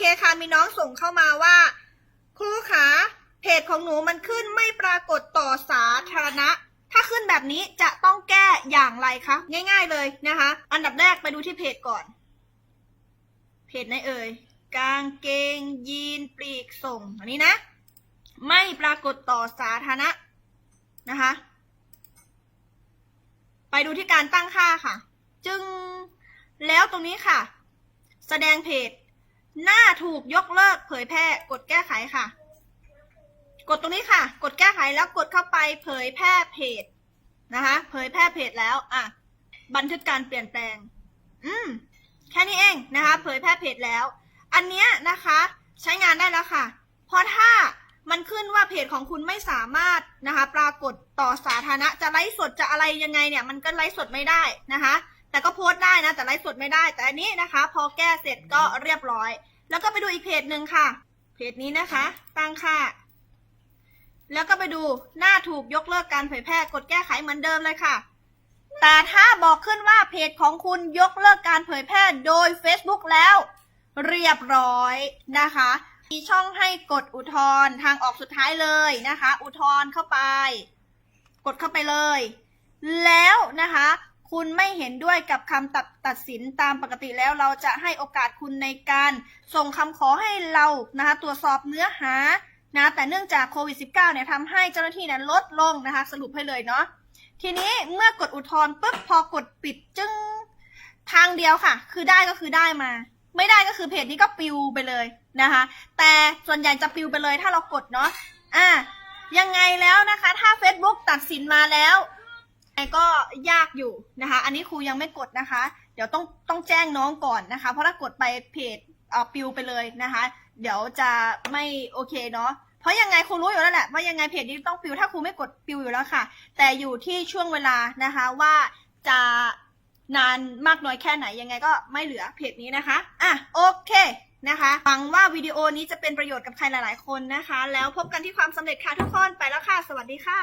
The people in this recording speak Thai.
เคค่ะมีน้องส่งเข้ามาว่า ครูขาเพจของหนูมันขึ้นไม่ปรากฏต่อสาธารณะ ถ้าขึ้นแบบนี้จะต้องแก้อย่างไรคะ ง่าย ๆเลยนะคะ อันดับแรกไปดูที่เพจก่อน เพจไหนเอ่ยกางเกงยีนปลีกส่งอันนี้นะ ไม่ปรากฏต่อสาธารณะนะคะ ไปดูที่การตั้งค่าค่ะ จึงแล้วตรงนี้ค่ะ แสดงเพจ หน้าถูกยกเลิกเผยแพร่ กดแก้ไขค่ะ กดตรงนี้ค่ะ กดแก้ไขแล้วกดเข้าไปเผยแพร่เพจนะคะ เผยแพร่เพจแล้ว อะ บันทึกการเปลี่ยนแปลง อืม แค่นี้เองนะคะ เผยแพร่เพจแล้ว อันเนี้ยนะคะ ใช้งานได้แล้วค่ะ เพราะถ้ามันขึ้นว่าเพจของคุณไม่สามารถนะคะ ปรากฏต่อสาธารณะจะไลฟ์สดจะอะไรยังไงเนี่ย มันก็ไลฟ์สดไม่ได้นะคะ แต่ก็โพสต์ได้นะ แต่ไลฟ์สดไม่ได้ แต่อันนี้นะคะ พอแก้เสร็จก็เรียบร้อย แล้วก็ไปดูอีกเพจหนึ่งค่ะ เพจนี้นะคะ ตั้งค่า แล้วก็ไปดูหน้าถูกยกเลิกการเผยแพร่กดแก้ไขเหมือนเดิมเลยค่ะ แต่ถ้าบอกขึ้นว่าเพจของคุณยกเลิกการเผยแพร่โดย Facebook แล้ว เรียบร้อยนะคะมีช่องให้กดอุทธรณ์ทางออกสุดท้ายเลยนะคะ อุทธรณ์เข้าไป กดเข้าไปเลย แล้วนะคะ คุณไม่เห็นด้วยกับคำตัดตัดสินตามปกติแล้วเราจะให้โอกาสคุณในการส่งคำขอให้เรานะคะตรวจสอบเนื้อหานะแต่เนื่องจากโควิด -19 เนี่ยทำให้เจ้าหน้าที่เนี่ยลดลงนะคะ สรุปให้เลยเนาะทีนี้เมื่อกดอุทธรณ์ปุ๊บพอกดปิดจึงทางเดียวค่ะ คือได้ก็คือได้มา ไม่ได้ก็คือเพจนี้ก็ปิวไปเลยนะคะ แต่ส่วนใหญ่จะปิวไปเลยถ้าเรากดเนาะอะยังไงแล้วนะคะ ถ้า Facebook ตัดสินมาแล้ว ก็ยากอยู่นะคะ อันนี้ครูยังไม่กดนะคะ เดี๋ยวต้องต้องแจ้งน้องก่อนนะคะ เพราะถ้ากดไปเพจเออปิวไปเลยนะคะ เดี๋ยวจะไม่โอเคเนาะเพราะยังไงครูรู้อยู่แล้วแหละว่ายังไงเพจนี้ต้องปิวถ้าครูไม่กดปิวอยู่แล้วค่ะ แต่อยู่ที่ช่วงเวลานะคะว่าจะนานมากน้อยแค่ไหนยังไงก็ไม่เหลือเพจนี้นะคะอะโอเคนะคะหวังว่าวิดีโอนี้จะเป็นประโยชน์กับใครหลาย ๆ คนนะคะ แล้วพบกันที่ความสำเร็จค่ะทุกคนไปแล้วค่ะ สวัสดีค่ะ